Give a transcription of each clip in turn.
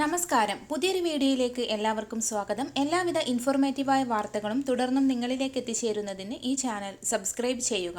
നമസ്കാരം. പുതിയൊരു വീഡിയോയിലേക്ക് എല്ലാവർക്കും സ്വാഗതം. എല്ലാവിധ ഇൻഫോർമേറ്റീവായ വാർത്തകളും തുടർന്നും നിങ്ങളിലേക്ക് എത്തിച്ചേരുന്നതിന് ഈ ചാനൽ സബ്സ്ക്രൈബ് ചെയ്യുക.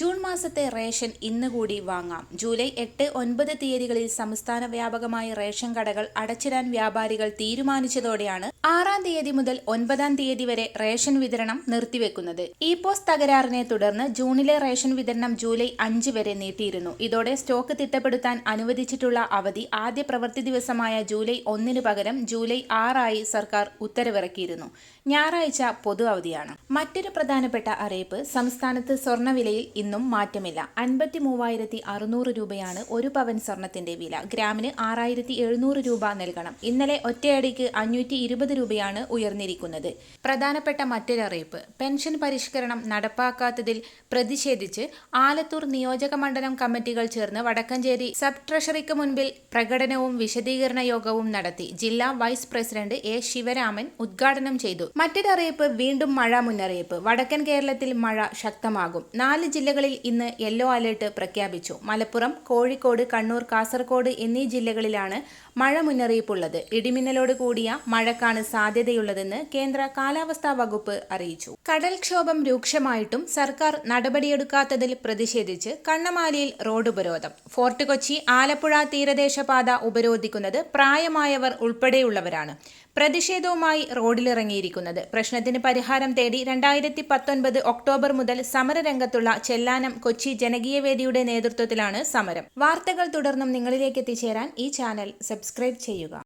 ജൂൺ മാസത്തെ റേഷൻ ഇന്ന് കൂടി വാങ്ങാം. ജൂലൈ എട്ട് ഒൻപത് തീയതികളിൽ സംസ്ഥാന വ്യാപകമായി റേഷൻ കടകൾ അടച്ചിടാൻ വ്യാപാരികൾ തീരുമാനിച്ചതോടെയാണ് ആറാം തീയതി മുതൽ ഒൻപതാം തീയതി വരെ റേഷൻ വിതരണം നിർത്തിവെക്കുന്നത്. ഇ പോസ്റ്റ് തകരാറിനെ തുടർന്ന് ജൂണിലെ റേഷൻ വിതരണം ജൂലൈ അഞ്ച് വരെ നീട്ടിയിരുന്നു. ഇതോടെ സ്റ്റോക്ക് തിട്ടപ്പെടുത്താൻ അനുവദിച്ചിട്ടുള്ള അവധി ആദ്യ പ്രവൃത്തി ദിവസമായ ജൂലൈ ഒന്നിന് പകരം ജൂലൈ ആറായി സർക്കാർ ഉത്തരവിറക്കിയിരുന്നു. ഞായറാഴ്ച പൊതു അവധിയാണ്. മറ്റൊരു പ്രധാനപ്പെട്ട അറിയിപ്പ് സംസ്ഥാനത്ത് സ്വർണവിലയിൽ ഇന്നും മാറ്റമില്ല. അൻപത്തി മൂവായിരത്തി അറുന്നൂറ് രൂപയാണ് ഒരു പവൻ സ്വർണത്തിന്റെ വില. ഗ്രാമിന് ആറായിരത്തി എഴുന്നൂറ് രൂപ നൽകണം. ഇന്നലെ ഒറ്റയടിക്ക് അഞ്ഞൂറ്റി ഇരുപത് രൂപയാണ് ഉയർന്നിരിക്കുന്നത്. പ്രധാനപ്പെട്ട മറ്റൊരു അറിയിപ്പ് പെൻഷൻ പരിഷ്കരണം നടപ്പാക്കാത്തതിൽ പ്രതിഷേധിച്ച് ആലത്തൂർ നിയോജക മണ്ഡലം കമ്മിറ്റികൾ ചേർന്ന് വടക്കഞ്ചേരി സബ് ട്രഷറിക്ക് മുൻപിൽ പ്രകടനവും വിശദീകരണ യോഗവും നടത്തി ജില്ലാ വൈസ് പ്രസിഡന്റ് എ ശിവരാമൻ ഉദ്ഘാടനം ചെയ്തു. മറ്റൊരറിയിപ്പ് വീണ്ടും മഴ മുന്നറിയിപ്പ്. വടക്കൻ കേരളത്തിൽ മഴ ശക്തമാകും. നാല് ജില്ലകളിൽ ഇന്ന് യെല്ലോ അലേർട്ട് പ്രഖ്യാപിച്ചു. മലപ്പുറം കോഴിക്കോട് കണ്ണൂർ കാസർകോട് എന്നീ ജില്ലകളിലാണ് മഴ മുന്നറിയിപ്പുള്ളത്. ഇടിമിന്നലോട് കൂടിയ മഴക്കാണ് സാധ്യതയുള്ളതെന്ന് കേന്ദ്ര കാലാവസ്ഥാ വകുപ്പ് അറിയിച്ചു. കടൽക്ഷോഭം രൂക്ഷമായിട്ടും സർക്കാർ നടപടിയെടുക്കാത്തതിൽ പ്രതിഷേധിച്ച് കണ്ണമാലിയിൽ റോഡ് ഉപരോധം. ഫോർട്ട് കൊച്ചി ആലപ്പുഴ തീരദേശപാത പാത ഉപരോധിക്കുന്നത് പ്രായമായവർ ഉൾപ്പെടെയുള്ളവരാണ്. പ്രതിഷേധവുമായി റോഡിലിറങ്ങിയിരിക്കുന്നത്. പ്രശ്നത്തിന് പരിഹാരം തേടി രണ്ടായിരത്തി പത്തൊൻപത് ഒക്ടോബർ മുതൽ സമരരംഗത്തുള്ള ചെല്ലാനം കൊച്ചി ജനകീയ വേദിയുടെ നേതൃത്വത്തിലാണ് സമരം. വാർത്തകൾ തുടർന്നും നിങ്ങളിലേക്ക് എത്തിച്ചേരാൻ ഈ ചാനൽ സബ്സ്ക്രൈബ് ചെയ്യുക.